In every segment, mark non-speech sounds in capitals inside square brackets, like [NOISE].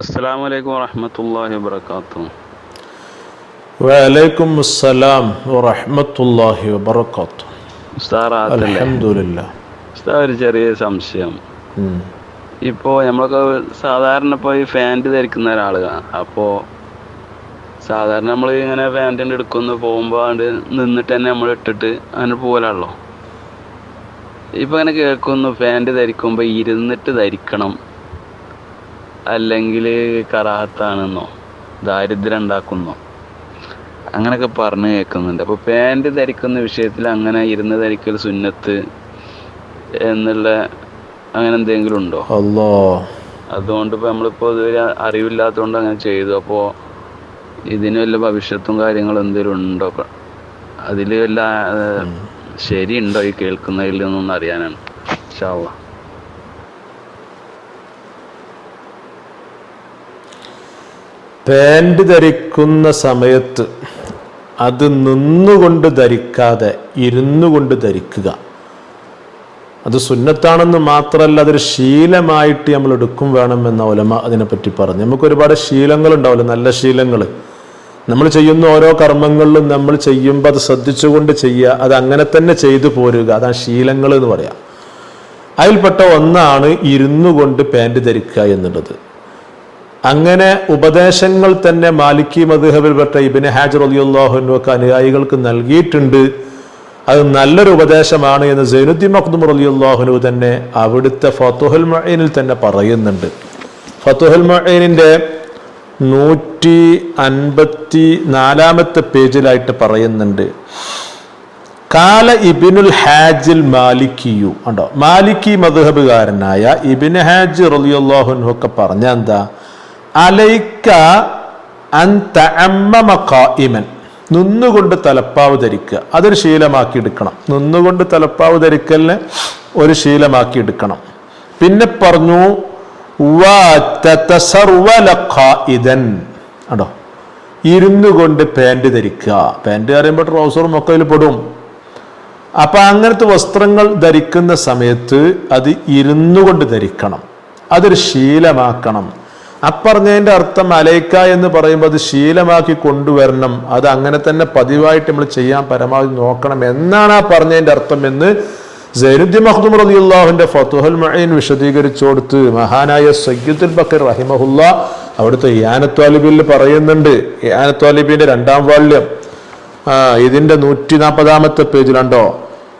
അസ്സാം വലൈക്കും വാഹമത്തല്ലാഹി വാബർക്കാത്തു വലൈക്കും അസ്സലാം ഉസ്താറാത്തല്ലേ അൽഹംദുലില്ലാ. ഉസ്താദ് ഒരു ചെറിയ സംശയം. ഉം. ഇപ്പോൾ നമ്മളൊക്കെ സാധാരണ ഇപ്പോൾ ഈ ഫാന്റ് ധരിക്കുന്ന ഒരാളാണ് അപ്പോൾ സാധാരണ നമ്മൾ ഇങ്ങനെ ഫാന്റ് എടുക്കുന്നു പോകുമ്പോൾ അത് നിന്നിട്ട് തന്നെ നമ്മൾ ഇട്ടിട്ട് അങ്ങനെ പോലാണല്ലോ ഇപ്പൊ അങ്ങനെ കേൾക്കുന്നു ഫാന്റ് ധരിക്കുമ്പോൾ ഇരുന്നിട്ട് ധരിക്കണം. അല്ലെങ്കിൽ കറാഹത്താണെന്നോ ദാരിദ്ര്യം ഉണ്ടാക്കുന്നോ അങ്ങനെയൊക്കെ പറഞ്ഞു കേൾക്കുന്നുണ്ട് അപ്പോൾ പാന്റ് ധരിക്കുന്ന വിഷയത്തിൽ അങ്ങനെ ഇരുന്ന് ധരിക്കൽ സുന്നത്ത് എന്നുള്ള അങ്ങനെ എന്തെങ്കിലും ഉണ്ടോ? അല്ലോ അതുകൊണ്ട് ഇപ്പോൾ നമ്മളിപ്പോൾ ഇതുവരെ അറിവില്ലാത്തതുകൊണ്ട് അങ്ങനെ ചെയ്തു. അപ്പോൾ ഇതിന് വല്ല ഭവിഷ്യത്തും കാര്യങ്ങളും എന്തെങ്കിലും ഉണ്ടോ? അതിൽ വല്ല ശരിയുണ്ടോ ഈ കേൾക്കുന്നതിൽ നിന്നൊന്ന് അറിയാനാണ്. ഷാവ പാന്റ് ധരിക്കുന്ന സമയത്ത് അത് നിന്നുകൊണ്ട് ധരിക്കാതെ ഇരുന്നു കൊണ്ട് ധരിക്കുക. അത് സുന്നത്താണെന്ന് മാത്രമല്ല അതൊരു ശീലമായിട്ട് നമ്മൾ എടുക്കും വേണമെന്ന ഒലമ അതിനെപ്പറ്റി പറഞ്ഞു. നമുക്ക് ഒരുപാട് ശീലങ്ങൾ ഉണ്ടാവില്ല നല്ല ശീലങ്ങൾ. നമ്മൾ ചെയ്യുന്ന ഓരോ കർമ്മങ്ങളിലും നമ്മൾ ചെയ്യുമ്പോൾ അത് ശ്രദ്ധിച്ചുകൊണ്ട് ചെയ്യുക അത് അങ്ങനെ തന്നെ ചെയ്തു പോരുക. അതാണ് ശീലങ്ങൾ എന്ന് പറയാം. അതിൽപ്പെട്ട ഒന്നാണ് ഇരുന്നു കൊണ്ട് പാന്റ് ധരിക്കുക എന്നുള്ളത്. അങ്ങനെ ഉപദേശങ്ങൾ തന്നെ മാലിക്കി മധുഹബിൽപ്പെട്ട ഇബിന് ഹാജർ അലിയുല്ലാഹുനു ഒക്കെ അനുയായികൾക്ക് നൽകിയിട്ടുണ്ട്. അത് നല്ലൊരു ഉപദേശമാണ് എന്ന് സൈനുദ്ദീൻ മഖ്ദുമർ അലിയുല്ലാഹുനു തന്നെ അവിടുത്തെ ഫത്തുഹുൽ മഴീനിൽ തന്നെ പറയുന്നുണ്ട്. ഫത്തുഹുൽ മഴീനിന്റെ നൂറ്റി അൻപത്തി നാലാമത്തെ പേജിലായിട്ട് പറയുന്നുണ്ട്. കാല ഇബിനുൽ ഹാജിൽ മാലിക്കിയു. ഉണ്ടോ മാലിക്കി മധുഹബുകാരനായ ഇബിൻ ഹാജ് റലിയുല്ലാഹുനു ഒക്കെ പറഞ്ഞ എന്താ? അലൈക്ക അൻ നിന്നുകൊണ്ട് തലപ്പാവ് ധരിക്കുക. അതൊരു ശീലമാക്കി എടുക്കണം. നിന്നുകൊണ്ട് തലപ്പാവ് ധരിക്കലിന് ഒരു ശീലമാക്കി എടുക്കണം. പിന്നെ പറഞ്ഞു "വാ തതസർവല ഖായിദൻ." ആണോ ഇരുന്നു കൊണ്ട് പാന്റ് ധരിക്കുക. പാന്റ് പറയുമ്പോൾ ട്രൗസറും ഒക്കെ അതിൽ പെടും. അപ്പൊ അങ്ങനത്തെ വസ്ത്രങ്ങൾ ധരിക്കുന്ന സമയത്ത് അത് ഇരുന്നു കൊണ്ട് ധരിക്കണം. അതൊരു ശീലമാക്കണം. അപ്പറഞ്ഞതിന്റെ അർത്ഥം അലൈക്ക എന്ന് പറയുമ്പോൾ അത് ശീലമാക്കി കൊണ്ടുവരണം. അത് അങ്ങനെ തന്നെ പതിവായിട്ട് നമ്മൾ ചെയ്യാൻ പരമാവധി നോക്കണം എന്നാണ് ആ പറഞ്ഞതിന്റെ അർത്ഥം എന്ന് സൈനുദ്ദീൻ മഖ്ദൂം റളിയല്ലാഹുവിന്റെ ഫതുഹുൽ മഈൻ വിശദീകരിച്ചു കൊടുത്ത് മഹാനായ സയ്യിദുൽ ബക്കർ റഹിമഹുല്ല അവിടുത്തെ യാനത്വാലിബിൽ പറയുന്നുണ്ട്. യാനത്വാലിബിന്റെ രണ്ടാം വാള്യം ഇതിന്റെ നൂറ്റി നാൽപ്പതാമത്തെ പേജിലുണ്ടോ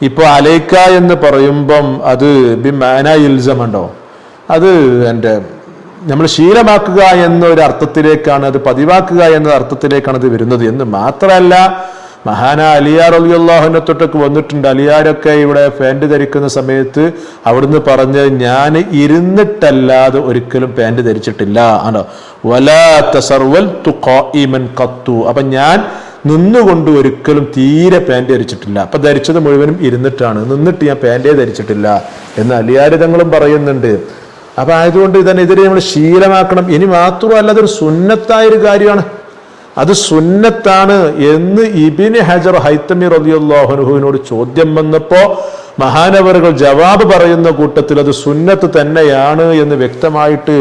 ഇപ്പൊ അലൈക്ക എന്ന് പറയുമ്പം അത് ബി മാന ഇൽസം ഉണ്ടോ അത് എന്റെ നമ്മൾ ശീലമാക്കുക എന്നൊരു അർത്ഥത്തിലേക്കാണ് അത് പതിവാക്കുക എന്ന അർത്ഥത്തിലേക്കാണ് അത് വരുന്നത് എന്ന് മാത്രമല്ല മഹാന അലിയാർ അലിയുള്ളാഹുനെ തൊട്ടൊക്കെ വന്നിട്ടുണ്ട്. അലിയാരൊക്കെ ഇവിടെ പാന്റ് ധരിക്കുന്ന സമയത്ത് അവിടുന്ന് പറഞ്ഞ് ഞാൻ ഇരുന്നിട്ടല്ലാതെ ഒരിക്കലും പാന്റ് ധരിച്ചിട്ടില്ല. ആണോ? വലാത്ത സർവൽ തുമൻ കത്തു അപ്പൊ ഞാൻ നിന്നുകൊണ്ട് ഒരിക്കലും തീരെ പാന്റ് ധരിച്ചിട്ടില്ല. അപ്പൊ ധരിച്ചത് മുഴുവനും ഇരുന്നിട്ടാണ്. നിന്നിട്ട് ഞാൻ പാന്റേ ധരിച്ചിട്ടില്ല എന്ന് അലിയാരിതങ്ങളും പറയുന്നുണ്ട്. അപ്പൊ ആയതുകൊണ്ട് ഇതിനെതിരെ നമ്മൾ ശീലമാക്കണം. ഇനി മാത്രമല്ല അതൊരു സുന്നത്തായ ഒരു കാര്യമാണ്. അത് സുന്നത്താണ് എന്ന് ഇബിന് ഹജർ ഹൈത്തമി റലിയുല്ലാഹുനുഹുവിനോട് ചോദ്യം വന്നപ്പോ മഹാനവറുകൾ ജവാബ് പറയുന്ന കൂട്ടത്തിൽ അത് സുന്നത്ത് തന്നെയാണ് എന്ന് വ്യക്തമായിട്ട്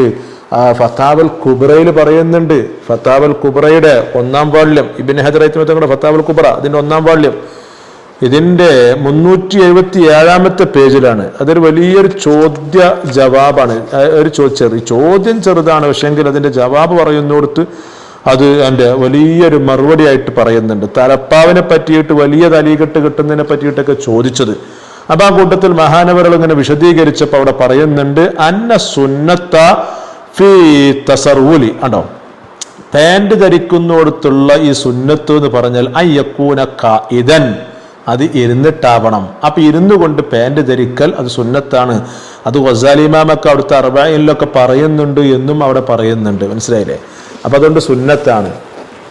ആ ഫത്താവൽ കുബ്രയിൽ പറയുന്നുണ്ട്. ഫത്താവൽ കുബ്രയുടെ ഒന്നാം വാള്യം. ഇബിൻ ഹജർ ഹൈത്തമി തങ്ങളുടെ ഫത്താവൽ കുബ്ര അതിന്റെ ഒന്നാം വാള്യം. ഇതിന്റെ മുന്നൂറ്റി എഴുപത്തി ഏഴാമത്തെ പേജിലാണ്. അതൊരു വലിയൊരു ചോദ്യ ജവാബാണ്. ഒരു ചെറിയ ചോദ്യം ചെറുതാണ്. പക്ഷേങ്കിൽ അതിന്റെ ജവാബ് പറയുന്നിടത്ത് അത് എന്റെ വലിയൊരു മറുപടി ആയിട്ട് പറയുന്നുണ്ട്. തലപ്പാവിനെ പറ്റിയിട്ട് വലിയ തലീകെട്ട് കിട്ടുന്നതിനെ പറ്റിയിട്ടൊക്കെ ചോദിച്ചത്. അപ്പൊ ആ കൂട്ടത്തിൽ മഹാനവരൾ ഇങ്ങനെ വിശദീകരിച്ചപ്പോൾ അവിടെ പറയുന്നുണ്ട് അന്ന സുന്നത്ത ഫീ തസർവുലി ആണോ? പാന്റ് ധരിക്കുന്നിടത്തുള്ള ഈ സുന്നത്ത് എന്ന് പറഞ്ഞാൽ അയ്യക്കൂന ഇതൻ അത് ഇരുന്നിട്ടാവണം. അപ്പൊ ഇരുന്നു കൊണ്ട് പാന്റ് ധരിക്കൽ അത് സുന്നത്താണ്. അത് വസാലിമാമൊക്കെ അവിടുത്തെ അറബായിലൊക്കെ പറയുന്നുണ്ട് എന്നും അവിടെ പറയുന്നുണ്ട്. മനസ്സിലായില്ലേ? അപ്പൊ അതുകൊണ്ട് സുന്നത്താണ്.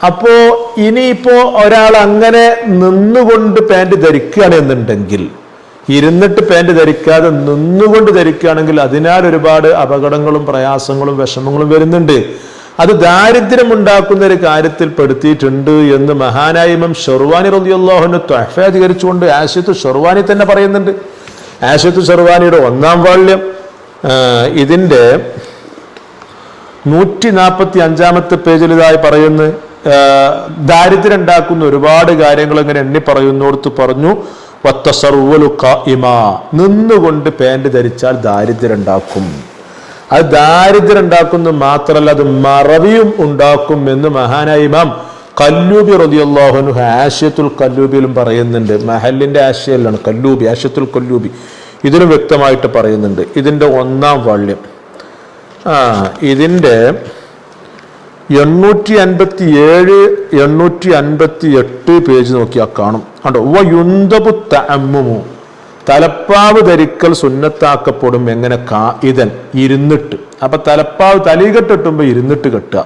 അപ്പോ ഇനിയിപ്പോ ഒരാൾ അങ്ങനെ നിന്നുകൊണ്ട് പാന്റ് ധരിക്കുകയാണ് എന്നുണ്ടെങ്കിൽ ഇരുന്നിട്ട് പാന്റ് ധരിക്കാതെ നിന്നുകൊണ്ട് ധരിക്കുകയാണെങ്കിൽ അതിനാൽ ഒരുപാട് അപകടങ്ങളും പ്രയാസങ്ങളും വിഷമങ്ങളും വരുന്നുണ്ട്. അത് ദാരിദ്ര്യം ഉണ്ടാക്കുന്ന ഒരു കാര്യത്തിൽ പെടുത്തിയിട്ടുണ്ട് എന്ന് മഹാനായിമം ഷെർവാനി റലിയുള്ളാഹുന് ത്വഹഫ അധികരിച്ചുകൊണ്ട് ആശയത്ത് ഷെർവാനി തന്നെ പറയുന്നുണ്ട്. ആശയത്ത് ഷെർവാനിയുടെ ഒന്നാം വാള്യം ഇതിന്റെ നൂറ്റി നാൽപ്പത്തി അഞ്ചാമത്തെ പേജിൽ ഇതായി പറയുന്നു ദാരിദ്ര്യം ഉണ്ടാക്കുന്ന ഒരുപാട് കാര്യങ്ങൾ ഇങ്ങനെ എണ്ണി പറയുന്നോടത്ത് പറഞ്ഞു വത്തസർവലു ഇമാ നിന്നുകൊണ്ട് പാന്റ് ധരിച്ചാൽ ദാരിദ്ര്യം ഉണ്ടാക്കും അത് ദാരിദ്ര്യം ഉണ്ടാക്കുന്നു മാത്രമല്ല അത് മറവിയും ഉണ്ടാക്കും എന്ന് മഹാനായ ഇമാം കല്ലൂബി റതിയല്ലാഹുനു ആശയത്തുൽ കല്ലൂബിയിലും പറയുന്നുണ്ട്. മഹലിന്റെ ആശയല്ലാണ് കല്ലൂബി ആശയത്തുൽ കല്ലൂബി. ഇതിലും വ്യക്തമായിട്ട് പറയുന്നുണ്ട്. ഇതിന്റെ ഒന്നാം വാള്യം ആ ഇതിന്റെ എണ്ണൂറ്റി അൻപത്തി ഏഴ് എണ്ണൂറ്റി അൻപത്തി എട്ട് പേജ് നോക്കിയാൽ കാണും. കണ്ടോ? യുന്തപു തഅമ്മുമു. തലപ്പാവ് ധരിക്കൽ സുന്നത്താക്കപ്പെടും എങ്ങനെ കാ ഇതൻ ഇരുന്നിട്ട്. അപ്പൊ തലപ്പാവ് തലീകെട്ടിട്ടുമ്പോ ഇരുന്നിട്ട് കെട്ടുക.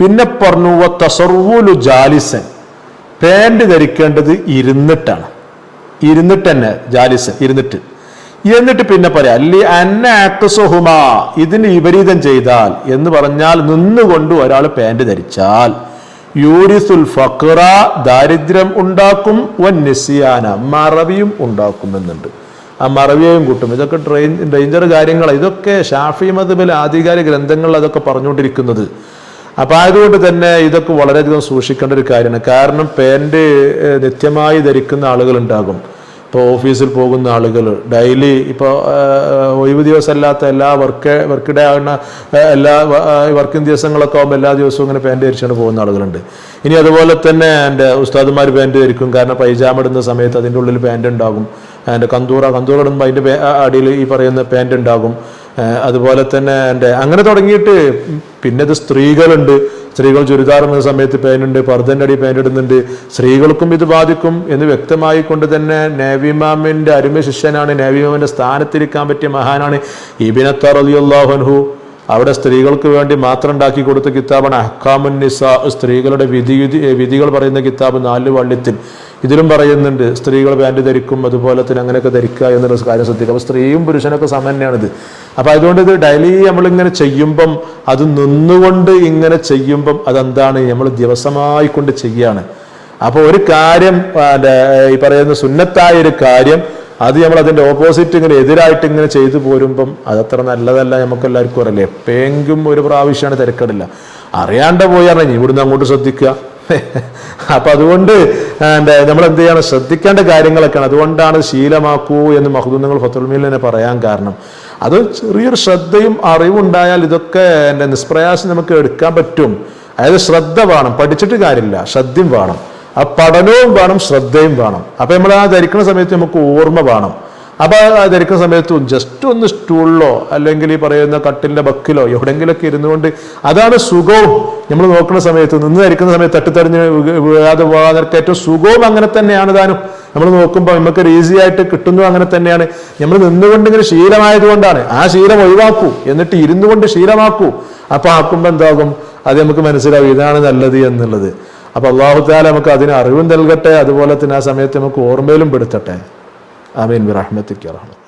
പിന്നെ പറഞ്ഞു "വ തസർവുലു ജാലിസൻ. പാന്റ് ധരിക്കേണ്ടത് ഇരുന്നിട്ടാണ്. ഇരുന്നിട്ട് തന്നെ ജാലിസൻ ഇരുന്നിട്ട്. എന്നിട്ട് പിന്നെ പറയാം അല്ലി അന്ന ഇതിന് വിപരീതം ചെയ്താൽ എന്ന് പറഞ്ഞാൽ നിന്നുകൊണ്ട് ഒരാൾ പാന്റ് ധരിച്ചാൽ യൂരിസുൽ ഫക്ര ദാരിദ്ര്യം ഉണ്ടാക്കും വൻ നിസിയാന. മറവിയും ഉണ്ടാക്കുമെന്നുണ്ട്. ആ മറവിയെയും കൂട്ടും. ഇതൊക്കെ ട്രെയിൻ ഡേഞ്ചർ കാര്യങ്ങളാണ് ഇതൊക്കെ ഷാഫി മതബിൽ ആധികാരിക ഗ്രന്ഥങ്ങളിൽ അതൊക്കെ പറഞ്ഞുകൊണ്ടിരിക്കുന്നത്. അപ്പം അതുകൊണ്ട് തന്നെ ഇതൊക്കെ വളരെയധികം സൂക്ഷിക്കേണ്ട ഒരു കാര്യമാണ്. കാരണം പാന്റ് നിത്യമായി ധരിക്കുന്ന ആളുകൾ ഉണ്ടാകും ഇപ്പോൾ ഓഫീസിൽ പോകുന്ന ആളുകൾ ഡെയിലി ഇപ്പോൾ ഒഴിവ് ദിവസമല്ലാത്ത എല്ലാ വർക്ക് വർക്ക് ഡേ ആകുന്ന എല്ലാ വർക്കിംഗ് ദിവസങ്ങളൊക്കെ ആകുമ്പോൾ എല്ലാ ദിവസവും ഇങ്ങനെ പാന്റ് ധരിച്ചുകൊണ്ട് പോകുന്ന ആളുകളുണ്ട്. ഇനി അതുപോലെ തന്നെ എന്റെ ഉസ്താദുമാർ പാന്റ് ധരിക്കും കാരണം പൈജാമ ഇടുന്ന സമയത്ത് അതിന്റെ ഉള്ളിൽ പാന്റ് ഉണ്ടാകും. എന്റെ കന്തൂറ കന്തൂറ ഇടുമ്പോൾ അതിന്റെ അടിയിൽ ഈ പറയുന്ന പാന്റ് ഉണ്ടാകും. അതുപോലെ തന്നെ എന്റെ അങ്ങനെ തുടങ്ങിയിട്ട് പിന്നെ ഇത് സ്ത്രീകളുണ്ട്. സ്ത്രീകൾ ചുരിദാർ എന്ന സമയത്ത് പാന്റുണ്ട് പർദ്ദന്റെ അടി പാന്റ് ഇടുന്നുണ്ട്. സ്ത്രീകൾക്കും ഇത് ബാധിക്കും എന്ന് വ്യക്തമായി കൊണ്ട് തന്നെ നേവിമാമിന്റെ അരുമ ശിഷ്യനാണ്. നേവിമാമിന്റെ സ്ഥാനത്തിരിക്കാൻ പറ്റിയ മഹാനാണ് ഇബിനത്താർ അലിയുല്ലാഹൻഹു അവിടെ സ്ത്രീകൾക്ക് വേണ്ടി മാത്രം ഉണ്ടാക്കി കൊടുത്ത കിതാബാണ് അഹ്കാമുൻ നിസ. സ്ത്രീകളുടെ വിധി വിധികൾ പറയുന്ന കിതാബ് നാല് വള്ളിത്തിൽ. ഇതിലും പറയുന്നുണ്ട് സ്ത്രീകൾ പാന്റ് ധരിക്കും അതുപോലെ തന്നെ അങ്ങനെയൊക്കെ ധരിക്കുക എന്നുള്ള കാര്യം ശ്രദ്ധിക്കുക. അപ്പോൾ സ്ത്രീയും പുരുഷനൊക്കെ സമന്യാണിത് തന്നെയാണിത്. അപ്പം അതുകൊണ്ട് ഇത് ഡെയിലി നമ്മളിങ്ങനെ ചെയ്യുമ്പം അത് നിന്നുകൊണ്ട് ഇങ്ങനെ ചെയ്യുമ്പം അതെന്താണ്? നമ്മൾ ദിവസമായി കൊണ്ട് ചെയ്യുകയാണ് അപ്പോൾ ഒരു കാര്യം ഈ പറയുന്ന സുന്നത്തായ ഒരു കാര്യം അത് നമ്മൾ അതിന്റെ ഓപ്പോസിറ്റ് ഇങ്ങനെ എതിരായിട്ട് ഇങ്ങനെ ചെയ്തു പോരുമ്പം അതത്ര നല്ലതല്ല നമുക്കെല്ലാവർക്കും അറിയില്ലേ? എപ്പോഴെങ്കിലും ഒരു പ്രാവശ്യമാണ് തിരക്കടില്ല. അറിയാണ്ട് പോയി അറിഞ്ഞു ഇവിടുന്ന് അങ്ങോട്ട് ശ്രദ്ധിക്കുക. [LAUGHS] അപ്പൊ അതുകൊണ്ട് എന്താ നമ്മൾ എന്ത് ചെയ്യണം? ശ്രദ്ധിക്കേണ്ട കാര്യങ്ങളൊക്കെയാണ്. അതുകൊണ്ടാണ് ശീലമാക്കൂ എന്ന് മഹദൂന്നങ്ങൾ ഫത്തുൽമീൽ തന്നെ പറയാൻ കാരണം. അത് ചെറിയൊരു ശ്രദ്ധയും അറിവുണ്ടായാൽ ഇതൊക്കെ എന്റെ നിഷ്പ്രയാസം നമുക്ക് എടുക്കാൻ പറ്റും. അതായത് ശ്രദ്ധ വേണം. പഠിച്ചിട്ട് കാര്യമില്ല. ശ്രദ്ധയും വേണം. ആ പഠനവും വേണം ശ്രദ്ധയും വേണം. അപ്പൊ നമ്മൾ ആ ധരിക്കുന്ന സമയത്ത് നമുക്ക് ഓർമ്മ വേണം. അപ്പൊ ആ ധരിക്കുന്ന സമയത്ത് ജസ്റ്റ് ഒന്ന് സ്റ്റൂളിലോ അല്ലെങ്കിൽ ഈ പറയുന്ന കട്ടിലിന്റെ ബക്കിലോ എവിടെങ്കിലൊക്കെ ഇരുന്നുകൊണ്ട് അതാണ് സുഖവും. നമ്മൾ നോക്കുന്ന സമയത്ത് നിന്ന് ധരിക്കുന്ന സമയത്ത് തട്ടിത്തെറിഞ്ഞ് വീഴാതെ പോകാതൊക്കെ ഏറ്റവും സുഖവും അങ്ങനെ തന്നെയാണ് താനും നമ്മൾ നോക്കുമ്പോൾ നമുക്ക് ഈസി ആയിട്ട് കിട്ടുന്നു അങ്ങനെ തന്നെയാണ് നമ്മൾ നിന്നുകൊണ്ട് ഇങ്ങനെ ശീലമായതുകൊണ്ടാണ് ആ ശീലം ഒഴിവാക്കൂ എന്നിട്ട് ഇരുന്നു കൊണ്ട് ശീലമാക്കൂ അപ്പൊ ആക്കുമ്പോൾ എന്താകും അത് നമുക്ക് മനസ്സിലാവും ഇതാണ് നല്ലത് എന്നുള്ളത് അപ്പൊ അള്ളാഹുത്താല നമുക്ക് അതിന് അറിവും നൽകട്ടെ അതുപോലെ തന്നെ ആ സമയത്ത് നമുക്ക് ഓർമ്മയിലും പെടുത്തട്ടെ ആമീൻ. ബിറഹ്മത്തിക്ക് റഹ്മത്ത്